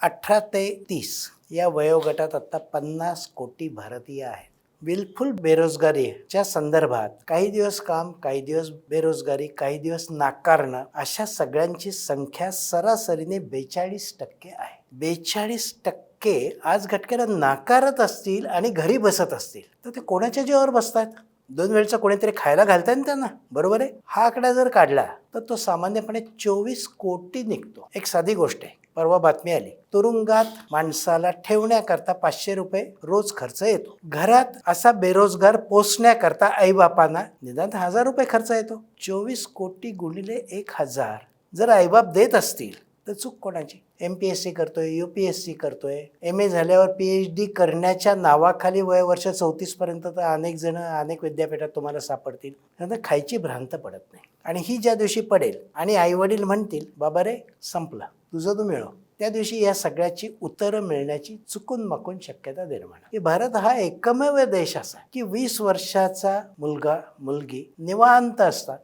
अठरा ते तीस या वयोगटात आत्ता पन्नास कोटी भारतीय आहेत. विलफुल बेरोजगारीच्या संदर्भात काही दिवस काम काही दिवस बेरोजगारी काही दिवस नाकारणं अशा सगळ्यांची संख्या सरासरीने बेचाळीस टक्के आहे. बेचाळीस टक्के आज घटकेला नाकारत असतील आणि घरी बसत असतील तर ते कोणाच्या जीवावर बसतात दोन वेळचं कोणीतरी खायला घालताय ना त्यांना बरोबर आहे? हा आकडा जर काढला तर तो सामान्यपणे चोवीस कोटी निघतो. एक साधी गोष्ट आहे परवा बातमी आली. तुरुंगात माणसाला ठेवण्याकरता पाचशे रुपये रोज खर्च येतो. घरात असा बेरोजगार पोचण्याकरता आईबापांना निदान हजार रुपये खर्च येतो. चोवीस कोटी गुणिले एक हजार. जर आईबाप देत असतील तर चूक कोणाची? एम पी एस सी करतोय यू पी एस सी करतोय. एम ए झाल्यावर पी एच डी करण्याच्या नावाखाली वय वर्ष तर अनेक जण अनेक विद्यापीठात तुम्हाला सापडतील. त्यांना खायची भ्रांत पडत नाही. आणि ही ज्या दिवशी पडेल आणि आईवडील म्हणतील बाबा रे संपला. तुझं तू मिळव. त्या दिवशी या सगळ्याची उत्तरं मिळण्याची चुकून माकून शक्यता निर्माण की भारत हा एकमेव देश असा की वीस वर्षाचा मुलगा मुलगी निवांत असतात.